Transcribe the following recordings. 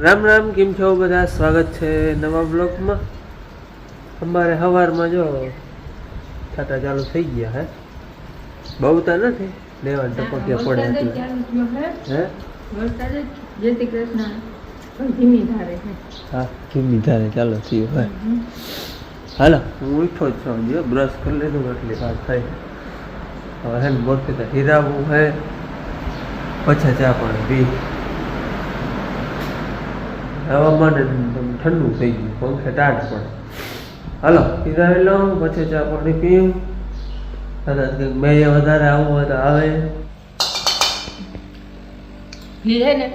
રામ રામ કેમ છો બધા? સ્વાગત છે નવા બ્લોગમાં અમારે સવારમાં જો છાટા ચાલુ થઈ ગયા હે. બહુ તો નથી લેવા ટપક્યા પડે હે. જય શ્રી કૃષ્ણ. પણ ધીમી ધારે હા ધીમી ધારે ચાલો થયું હે હાલો હું ઉઠો જ છું જો બ્રશ કરી લીધું એટલી વાત થઈ હવે હે ને તો હીરાવું હે. પછી ચા પણ પી હવામાન ઠંડુ થઈ ગયું પંખે ટાઢ પડે હાલો હીરાવી લઉં પછી ચા પાણી પીવું કદાચ કંઈક બે વધારે આવવું હોય તો આવે. લીધે ને?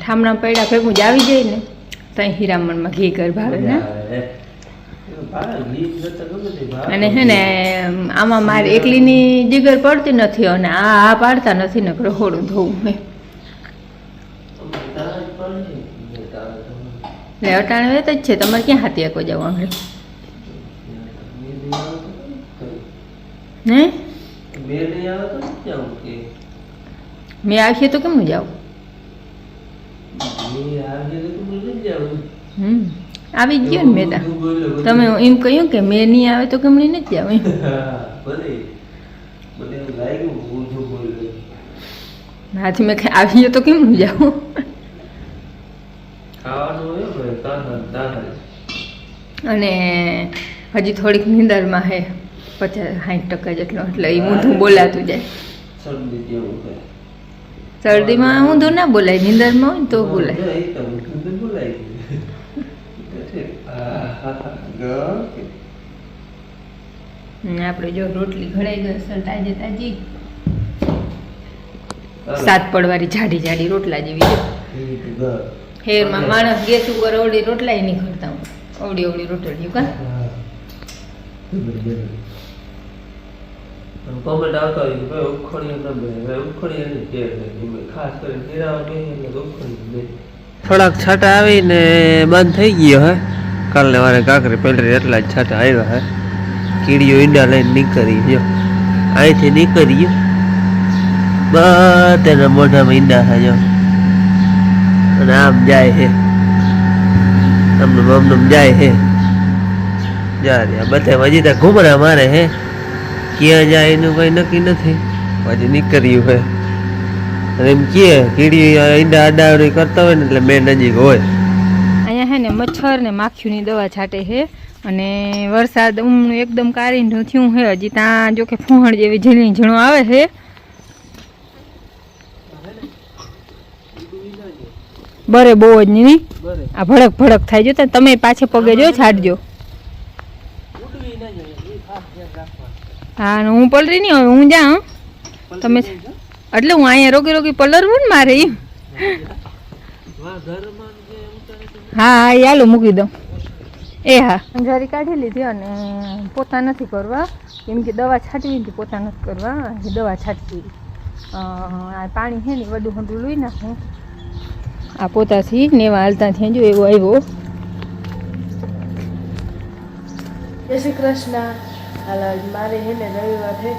ઠામણા પૈડા ભેગું જ આવી જાય ને ત્યાં હીરામણમાં ઘી કર ભાવે ને. અને છે ને આમાં મારે એકલીની જીગર પડતી નથી અને આ આ પાડતા નથી ને રહોડું ધોવું મેં. એટલે અટાણે વેત જ છે. તમારે ક્યાં હાથી કોઈ જવાનું હે? મેં આવીએ તો કેમ જાવ હમ. આવી જ ગયો ને મેં તમે એમ કહ્યું કે મેં નહીં આવે તો કેમ નથી આવે? હાથી મેં આવી આવીએ તો કેમ જાઉં? અને હજી થોડીક નિંદરમાં હે પચાસ સાઠ ટકા જેટલો એટલે એ ઊંધું બોલાતું જાય. શરદીમાં ઊંધું ના બોલાય નિંદરમાં હોય તો બોલાય. આપણે જો રોટલી ઘડાઈ ગઈ છે તાજી તાજી. સાત પડવાળી જાડી જાડી રોટલા જેવી હેરમાં માણસ ગેસ ઉપર અવળી રોટલા નહીં કરતા હું. અવળી અવળી રોટલી કા? કોમેન્ટ આવતા હોય કે ભાઈ ઉખોડી ન બે હવે ઉખોડી એની કે ખાસ કરીને હીરા બે એટલે ઉખોડી બે થોડાક છાટા આવીને બંધ થઈ ગયો હે. કાલને વારે કાંકરી પહેલી એટલા જ છાટા આવ્યા હે. કીડીઓ ઈંડા લઈને નીકળી ગયો. અહીંથી નીકળી ગયો. બધાના મોઢામાં ઈંડા હા અને આમ જાય છે આમનું જાય હે. જા રહ્યા બધા હજી ત્યાં ઘૂમરા મારે હે. ક્યાં જાય એનું કઈ નક્કી નથી. હજી નીકળ્યું હે. એમ કે, કીડી ઈંડા અડાવડી કરતા હોય ને એટલે મેં નજીક હોય. અહીંયા હે ને મચ્છર ને માખીઓની દવા છાંટે છે અને વરસાદ ઉમ એકદમ કાળીનું થયું હે. હજી ત્યાં જો કે ફૂહણ જેવી ઝીણી ઝીણો આવે છે બરે બહુ જ નહીં આ ભડક ભડક થાય જો તમે પાછે પગે જો છાડજો હા હું પલરી નહીં હવે હું જા તમે એટલે હું અહીંયા રોકી રોકી પલરવું ને મારે એમ? હા હા એ હાલો મૂકી દઉં. એ હા. અંજારી કાઢી લીધી અને પોતા નથી કરવા. કેમ કે દવા છાંટવી હતી પોતા નથી કરવા. દવા છાંટવી પાણી છે ને વડું હંડું લઈ નાખું. આ પોતાથી નેવા હાલતા થયા જો એવો આવ્યો. જય શ્રી કૃષ્ણ. હાલ મારે હે ને રવિવાર છે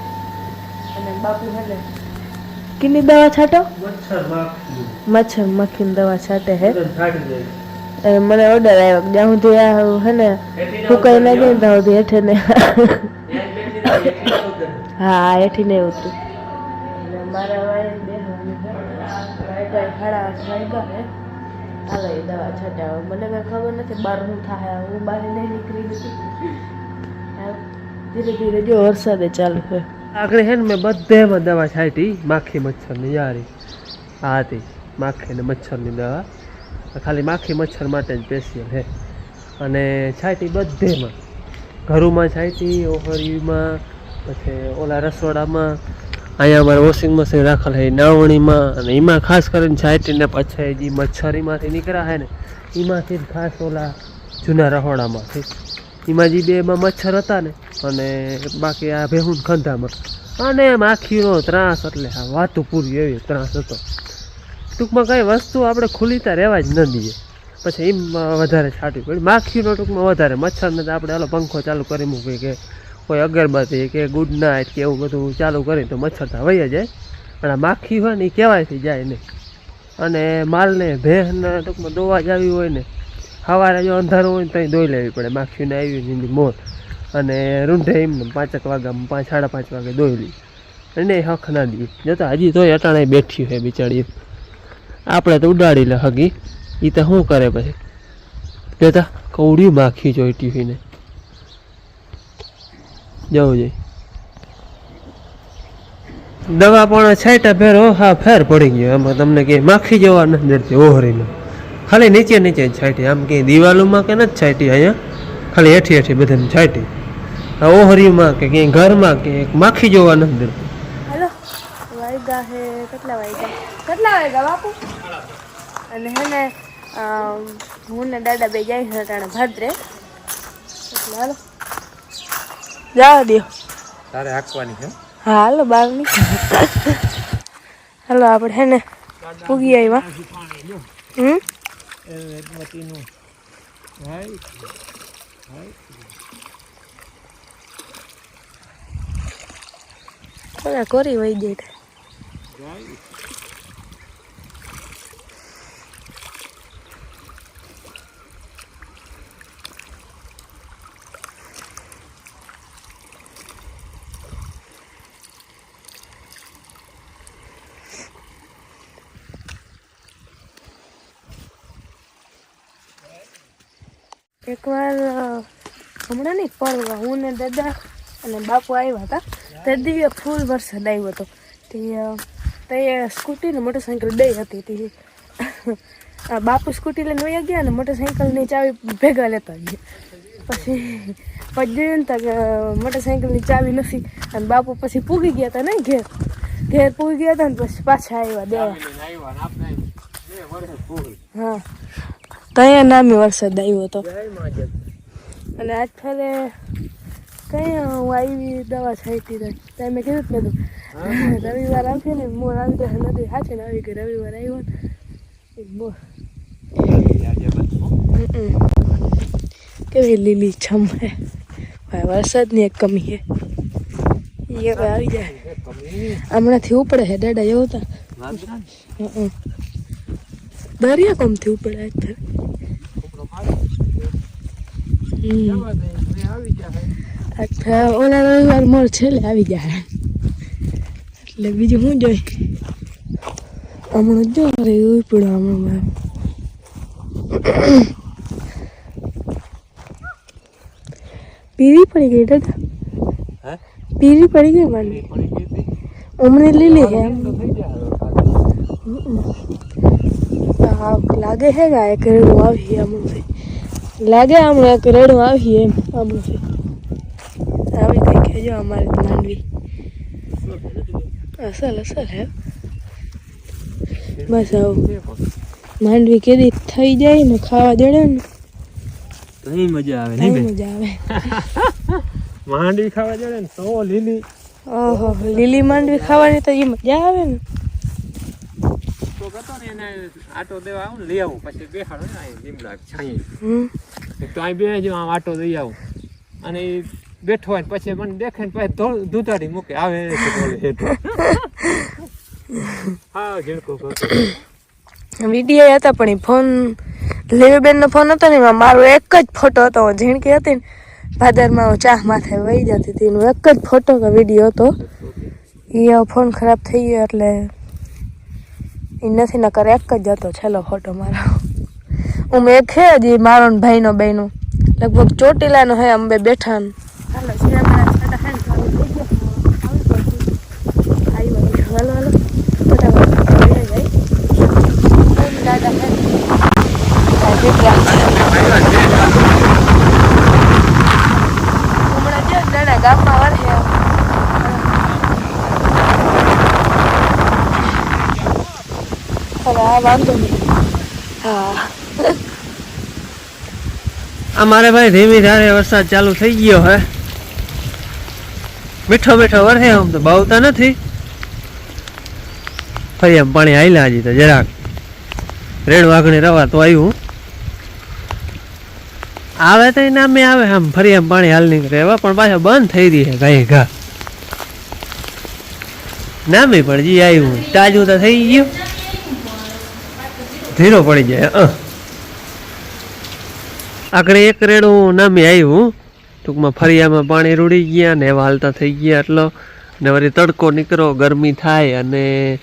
અને બાપુ હે ને કેટલી દવા છાંટો? મચ્છર મક્ખીની દવા છાંટે હે? મને ઓર્ડર આવ્યો કે જ્યાં સુધી આ હે ને ફૂકાઈ ના ગઈ ત્યાં સુધી હેઠે ને હા હેઠી ને ઉતરું મારા વાગ્યા સાડા વાગ્યા હાલો એ દવા છટાવો. મને કઈ ખબર નથી બહાર હું થાય હું બહાર નહીં નીકળી હતી ધીરે ધીરે જો વરસાદે ચાલુ છે. આગળ હે ને મેં બધેમાં દવા છાંટી. માખી મચ્છરની યારી. આ હતી, માખી ને મચ્છરની દવા. ખાલી માખી, મચ્છર માટે જ સ્પેશિયલ હે. અને છાંટી બધેમાં ઘરોમાં છાંટી, ઓહરીમાં, પછી ઓલા રસોડામાં અહીંયા અમારે વોશિંગ મશીન રાખેલ છે, નાવણીમાં અને એમાં ખાસ કરીને છાંટીને પછી જે મચ્છરીમાંથી નીકળ્યા છે ને, એમાંથી જ ખાસ ઓલા જૂના રહોડામાંથી. એમાં જે બેમાં મચ્છર હતા ને, અને બાકી આ ભેહું ખંધામાં. અને એમ આખીનો ત્રાસ એટલે આ વાતું પૂરી એવી ત્રાસ હતો. ટૂંકમાં કઈ વસ્તુ આપણે ખુલીતા રહેવા જ ન દઈએ. પછી એમ વધારે છાંટવી પડી. માખીનો ટૂંકમાં વધારે. મચ્છરને આપણે હાલો પંખો ચાલુ કરી મૂકીએ કે કોઈ અગરબત્તી કે ગુડ નાઇટ કે એવું બધું ચાલુ કરીને તો મચ્છર તો વહી જાય. પણ આ માખી હોય ને એ કહેવાયથી જાય નહીં. અને માલને ભેંસને ટૂંકમાં દોવા જ આવી હોય ને. સવારે જો અંધારું હોય ને ત્યાં દોઈ લેવી પડે. માખીને આવી હોય એની મોર અને રૂંઢે એમને પાંચેક વાગ્યા પાંચ, સાડા પાંચ વાગે દોઈ લઈ એને હક ના દઈએ જતા હજી તોય અટાણે બેઠી હોય બિચારી. આપણે તો ઉડાડી લે હગી. એ તો શું કરે પછી? જતા કવડિયું માખી જોઈ ટીવીને જવું જોઈએ. દવા પણ છાંટા ફેરો, હા, ફેર પડી ગયો. એમાં તમને કે માખી જવા નથી દેતી ઓહરીમાં ખાલી નીચે નીચે જ છાંટી આમ કે દિવાલોમાં કે નથી છાંટી અહીંયા? ખાલી હેઠી હેઠી બધાને છાંટી આ ઓહરીમાં કે ક્યાંય ઘરમાં કે માખી જોવા નથી દેતી હેલો વાગ્યા હે, કેટલા વાગ્યા કેટલા વાગ્યા બાપુ? અને હે ને હું ને દાદા બે જાય છે ભાદરે. એટલે જવા દો. તારે હાંકવાની છે? હા હાલો બારની. હાલો આપણે હે ને પૂગી આવ્યા હમ? કોને કોરી વહી ગઈ. એકવાર હમણાં નહીં પરવા. હું ને દાદા અને બાપુ આવ્યા હતા. તે દિવસે ફૂલ વરસાદ આવ્યો હતો. તે તે સ્કૂટી ને મોટરસાઇકલ બે હતી. તે બાપુ સ્કૂટી લઈને વયા ગયા ને મોટરસાઇકલની ચાવી ભેગા લેતા ગયા. પછી પછી જોયું ને મોટરસાઇકલની ચાવી નથી. અને બાપુ પછી પૂગી ગયા હતા ને ઘેર. ઘેર પૂગી ગયા હતા ને પછી પાછા આવ્યા દેવા હા. ત્યાં નામી વરસાદ આવ્યો હતો? અને આજ ફરે કઈ હું આવી દવા છાંટી રહી? તો મેં કીધું જ મેં રવિવાર આવશે ને મોર આવી જશે નથી સાચે ને આવી ગઈ રવિવાર આવ્યો ને. એક મોર કેવી લીલી છમ હે. ભાઈ વરસાદની એક કમી હે. એ આવી જાય. હમણાંથી ઉપડે હે દાડા એવું તા. દરિયા કોમથી ઉપડે અચ્છા ઓલા રવિવાર મોર છેલ્લે આવી જાય એટલે બીજું શું જોઈ? હમણાં જો મારે એવું પડે હમણાં પીરી પડી ગઈ દાદા પીરી પડી ગઈ મને હમણે લીલી હા લાગે હે ગાય એક રેડું આવી હમણાં. લાગે હમણાં એક રેડું આવી એમ આબુથી આવી કઈ કહેજો અમારી માંડવી. અસલ અસલ હે. બસ આવું. માંડવી કેદી થઈ જાય ને ખાવા જડે ને. નહીં મજા આવે બહુ મજા આવે. માંડવી ખાવા જડે ને તો લીલી. ઓહો લીલી માંડવી ખાવાની તો એ મજા આવે ને. ને આટો દેવા આવું લઈ આવું. પછી બેહાડો ને અહીં લીમડા છાંયે. તો અહીં બે જો આમ આટો દઈ આવું. અને બેઠો હોય પછી મને દેખે ને પછી ધૂતાડી મૂકે. આવે. હા ઝીણકો વીડિયો હતા પણ એ ફોન લેવીબેનનો ફોન હતો ને એમાં મારો એક જ ફોટો હતો. ઝીણકી હતી ને ભાદરમાં હું ચા માથે વહી જતી હતી એનો એક જ ફોટો કે વીડિયો હતો. એ ફોન ખરાબ થઈ ગયો એટલે એ નથી નકર એક જ હતો છેલ્લો ફોટો મારો. હું એક છે હજી મારો ભાઈનો બહેનો લગભગ ચોટીલાનો હે અમે બેઠા ને હાલો શિયાળાના છાંટા ખાઈને ચાલુ થઈ ગયો. આવી વાગ્યું. હાલો હાલો ફટાફટ વહી જાય. ઓમ દાદા હે. આ દીકરા. હમણાં જો દાદા ગામમાં વરસે આમ. વાંધો નહીં. હા. અમારે ભાઈ ધીમી ધારે વરસાદ ચાલુ થઈ ગયો હે. મીઠો મીઠો વરસે આમ તો બાવતા નથી. ફરી આમ પાણી આવેલા હજી તો જરાક. રેડ વાઘણી રવા તો આવ્યું. આવે તો નામે આવે આમ ફરી આમ પાણી હાલ નીકળે એવા, પણ પાછા બંધ થઈ રહી છે ગાય ઘા. નામે પણ જી આવ્યું. તાજું તો થઈ ગયું. ધીરો પડી જાય આગળ એક રેડું નામી આવ્યું. ટૂંકમાં ફરિયામાં પાણી રૂડી ગયા ને એવા હાલતા થઈ ગયા, એટલો ને વળી તડકો નીકળો ગરમી થાય અને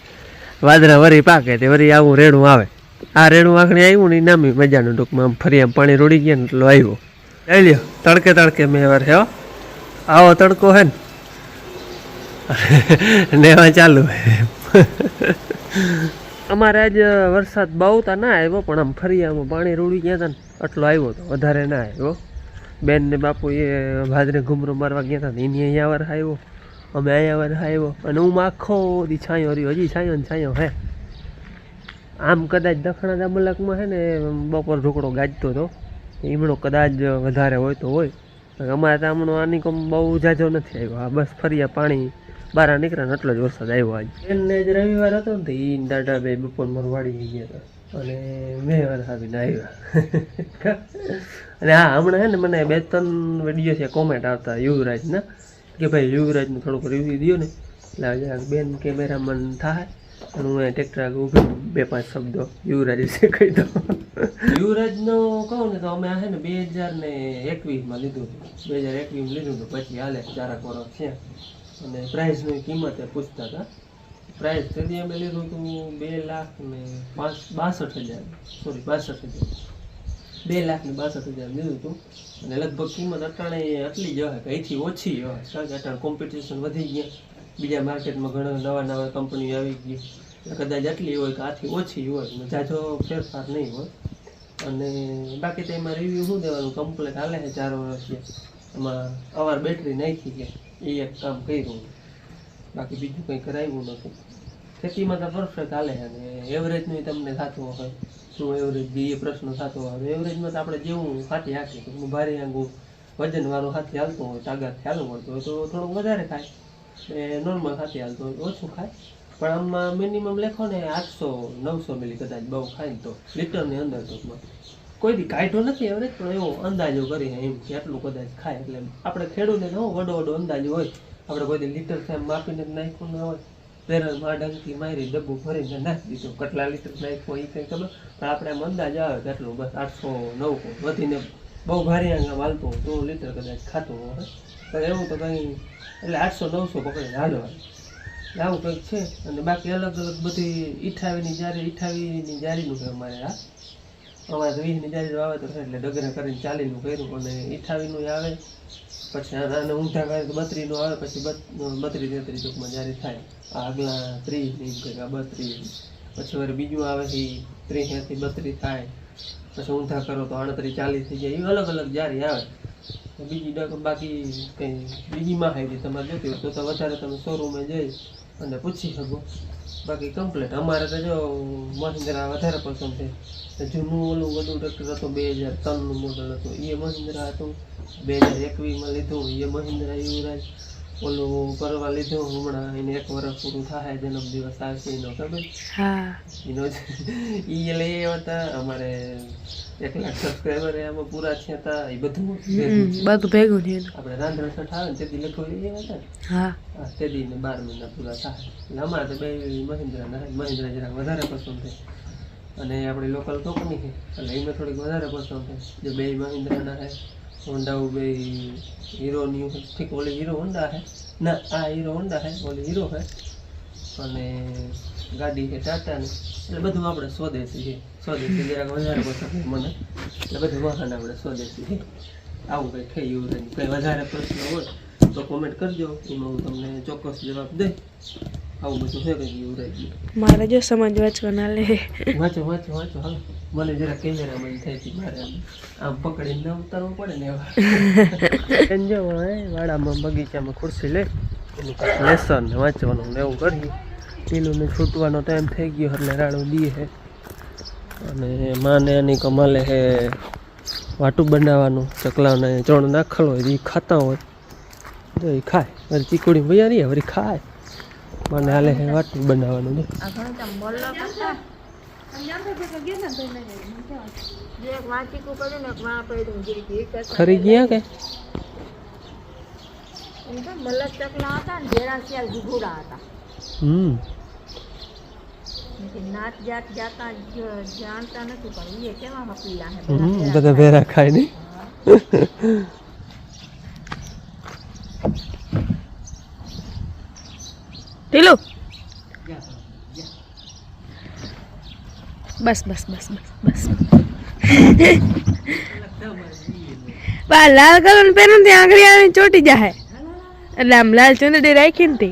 વાદરા વરી પાકે તે વળી આવું રેણું આવે. આ રેણું આખણે આવ્યું ને નામી મજાનું ટૂંકમાં આમ ફરિયામાં પાણી રૂડી ગયા ને એટલો આવ્યો. લઈ લ્યો, તડકે તડકે મેં વાર હો. આવો તડકો હે ને. ને એમાં ચાલુ અમારે આજ વરસાદ બહુ તો ના આવ્યો, પણ આમ ફરિયામાં પાણી રૂડી ગયા હતા ને એટલો આવ્યો તો વધારે ના આવ્યો. બેન ને બાપુ એ ભાદરે ઘૂમરો મારવા ગયા હતા એની અહીંયા વાર આવ્યો, અમે અહીંયા વાર આવ્યો, અને હું આખો દી છાંયો રહ્યો, હજી છાંયો ને છાંયો હે. આમ કદાચ દખણા દામલકમાં હે ને, બપોર ઢોકળો ગાજતો હતો એમણો કદાચ વધારે હોય તો હોય. અમારે તો હમણાં આની કોમ બહુ જાજો નથી આવ્યો. આ બસ ફરિયા પાણી બહાર નીકળ્યા ને એટલો જ વરસાદ આવ્યો આજ. એને જ રવિવાર હતો ને તો ઈ ને દાદા બે બપોર વાળી વાડી ગયા હતા. અને મેં વાર આવીને આવ્યા. અને હા હમણાં હે ને મને બે ત્રણ વીડિયો છે કોમેન્ટ આવતા યુવરાજના કે ભાઈ યુવરાજનું થોડુંક રિવ્યુ દો ને. એટલે જરાક બેન કેમેરામેન થાય અને હું એ ટ્રેક્ટર આગળ ઊભી બે પાંચ શબ્દો યુવરાજ વિશે કહી દઉં. યુવરાજનો કહું ને તો અમે આ છે ને બે હજાર ને એકવીસમાં લીધું હતું. બે હજાર એકવીસમાં લીધું હતું પછી હાલે ચારક વર્ષ છે અને પ્રાઇઝની કિંમત એ પૂછતા હતા. પ્રાઇઝ તેથી અમે લીધું હતું? બે લાખ ને પાંચ, બાસઠ હજાર. સોરી બાસઠ હજાર. બે લાખ ને બાસઠ હજાર લીધું હતું. અને લગભગ કિંમત અટાણે આટલી જ હોય કે અહીંથી ઓછી હોય કારણ કે અટાણે કોમ્પિટિશન વધી ગયા. બીજા માર્કેટમાં ઘણા નવા નવા કંપનીઓ આવી ગઈ કદાચ આટલી હોય કે આથી ઓછી હોય. જાજો ફેરફાર નહીં હોય. અને બાકી તો એમાં રિવ્યૂ શું દેવાનું? કમ્પ્લેટ હાલે છે ચાર વર્ષ એમાં અવાર બેટરી નાખી કે એ એક કામ કર્યું. બાકી બીજું કંઈ કરાવ્યું નથી. ખેતીમાં તો પરફેક્ટ હાલે અને એવરેજનું તમને થતું હોય. શું એવરેજ બી એ પ્રશ્ન થતો હોય. એવરેજમાં તો આપણે જેવું હાથી હાકીએ હું ભારે આંગું વજન વાળું હાથી હાલતું હોય તાગાત ખ્યાલ મળતું હોય, તો થોડુંક વધારે ખાય એ નોર્મલ હાથી હાલતું હોય, ઓછું ખાય. પણ આમાં મિનિમમ લેખો ને આઠસો, નવસો મિલી કદાચ બહુ ખાય તો. લીટરની અંદર ટૂંકમાં. કોઈ દી કાઢ્યો નથી એવરેજ પણ એવો અંદાજો કરીને એમ કે આટલું કદાચ ખાય. એટલે આપણે ખેડૂતને તો વડો વડો અંદાજો હોય. આપણે કોઈ દી લીટર થાય માપીને નાખ્યું ના હોય. પેરલમાં ડંકી મારી, ડબ્બુ ભરીને નાખી દીધું. કેટલા લીટર નાખ્યું એ કંઈ ખબર? પણ આપણે એમ અંદાજ આવે કેટલું બસ આઠસો નવસો વધીને બહુ ભારે આંગા વાલતો તો લીટર કદાચ ખાતું હોય. પણ એવું તો કંઈ એટલે આઠસો નવસો પકડીને હાલવાનું આવું કંઈક છે. અને બાકી અલગ અલગ બધી ઈઠાવીની જારી, ઈઠાવીની જારીનું છે અમારે આ. અમારે તો વીસની જારી વાવેતર એટલે ડગરે કરીને ચાલીનું કર્યું અને ઈઠાવીનું આવે. પછી આને ઊંધા કરે તો બત્રીનું આવે, પછી બત્રીસ તેત્રીસ ટૂંકમાં જારી થાય. આગલા ત્રીસની આ બત્રીસ પછી વળી બીજું આવે છે ત્રીસ એથી બત્રીસ થાય. પછી ઊંધા કરો તો આડત્રીસ ચાલીસ થઈ જાય. એ અલગ અલગ જારી આવે. બીજી ડગ બાકી કંઈ બીજી માહિતી તમારે જોતી હોય તો વધારે તમે શોરૂમે જઈ અને પૂછી શકો. બાકી કમ્પ્લેટ. અમારે તો જો મહિન્દ્રા વધારે પસંદ તો જૂનું ઓલું બધું ટ્રેક્ટર હતું બે હજાર ત્રણનું મોડલ હતું. એ મહિન્દ્રા હતું. બે હજાર એકવીસમાં લીધું. એ મહિન્દ્રા યુવરાજ ઓલું કરવા લીધું. હમણાં એને એક વર્ષ પૂરું થાય જન્મ દિવસ આવશે એનો ખબર? એનો ઈ લઈ આવ્યા હતા અમારે એક લાખ સબસ્ક્રાઈબર આમાં પૂરા થયા હતા. એ બધું બધું ભેગું થયું. આપણે રાંધણ છઠ આવે ને તેથી લખો એ હતા હા. તે દી બાર મહિના પૂરા થાય. એટલે અમારે તો બે મહિન્દ્રા ના મહિન્દ્રા જરાક વધારે પસંદ છે. અને આપણી લોકલ કંપની છે? એટલે એમાં થોડીક વધારે પસંદ છે. જે બે મહિન્દ્રાના છે હોન્ડા બે હીરોની ઠીક, ઓલી હીરો હોન્ડા છે? ના, આ હીરો હોન્ડા છે, ઓલી હીરો છે. અને ગાડી છે ટાટાની એટલે બધું આપણે સ્વદેશી છે. સ્વદેશી જરાક વધારે પસંદ છે મને. એટલે બધું વાહન આપણે સ્વદેશી છે. આવું કંઈ થઈ ગયું નહીં કંઈ વધારે પ્રશ્ન હોય તો કોમેન્ટ કરજો. એમાં હું તમને ચોક્કસ જવાબ દઈ આવું બધું છે કંઈક એવું રહી મારે જો સમાજ વાંચવાના લે. વાંચો વાંચો વાંચો હાલો. મને જરા કેમેરામાં થઈ હતી મારે આમ પકડીને ન ઉતારવું પડે ને એવા. જો વાડામાં બગીચામાં ખુરશી લે એનું લેસન ને વાંચવાનું ને એવું કરીએ. પેલું ને છૂટવાનો ટાઈમ થઈ ગયો એટલે રાડું દીએ હે. અને માને એની કમાલે હે વાટું બનાવવાનું ચકલાને ચણ નાખેલો હોય એ ખાતા હોય. તો એ ખાય. વળી ચીકુડી ભૈયા રહી વળી ખાય. મને હાલે વાટું બનાવવાનું છે. ખરી ગયા કે બોલો કરતા. જે એક વાંચીકું કર્યું ને એક માં પડ્યું જે ઘી કરતા ખરી ગયા કે એમ તો મલક ચકલા હતા ને જેરા શિયાળ ઘૂઘુડા હતા હમ નાત જાત જાતા જાણતા નથી પણ એ કેવા હપીલા હે હમ, બધા ભેરા ખાય નહીં ઢીલું બસ બસ બસ બસ બસ બા લાલ કલરનું પહેરું ત્યાં આગળ આવીને ચોટી જાય એટલે આમ લાલ ચુંદડી રાખી ને તે.